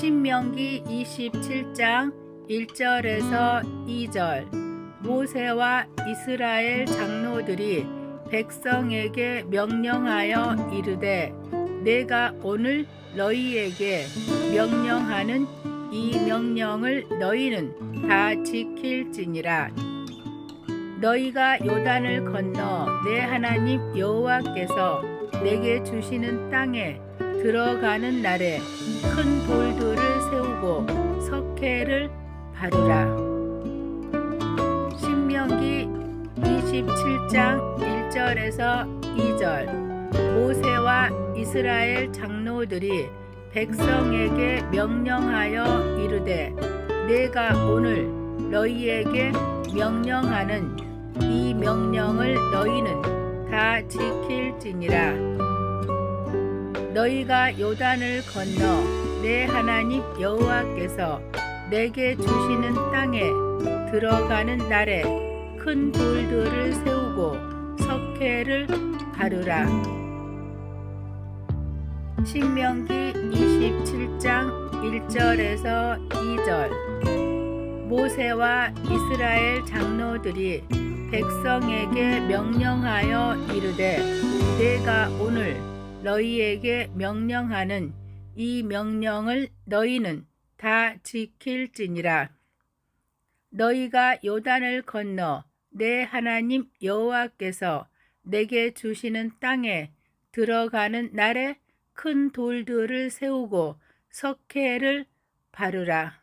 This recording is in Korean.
신명기 27장 1절에서 2절. 모세와 이스라엘 장로들이 백성에게 명령하여 이르되 내가 오늘 너희에게 명령하는 이 명령을 너희는 다 지킬지니라. 너희가 요단을 건너 내 하나님 여호와께서 내게 주시는 땅에 들어가는 날에 큰 돌들을 세우고 석회를 바르라. 신명기 27장 1절에서 2절 모세와 이스라엘 장로들이 백성에게 명령하여 이르되 내가 오늘 너희에게 명령하는 이 명령을 너희는 다 지 킬지니라. 너희가 요단을 건너 내 하나님 여호와께서 내게 주시는 땅에 들어가는 날에 큰 돌들을 세우고 석회를 바르라. 신명기 27장 1절에서 2절 모세와 이스라엘 장로들이 백성에게 명령하여 이르되 내가 오늘 너희에게 명령하는 이 명령을 너희는 다 지킬지니라. 너희가 요단을 건너 내 하나님 여호와께서 내게 주시는 땅에 들어가는 날에 큰 돌들을 세우고 석회를 바르라.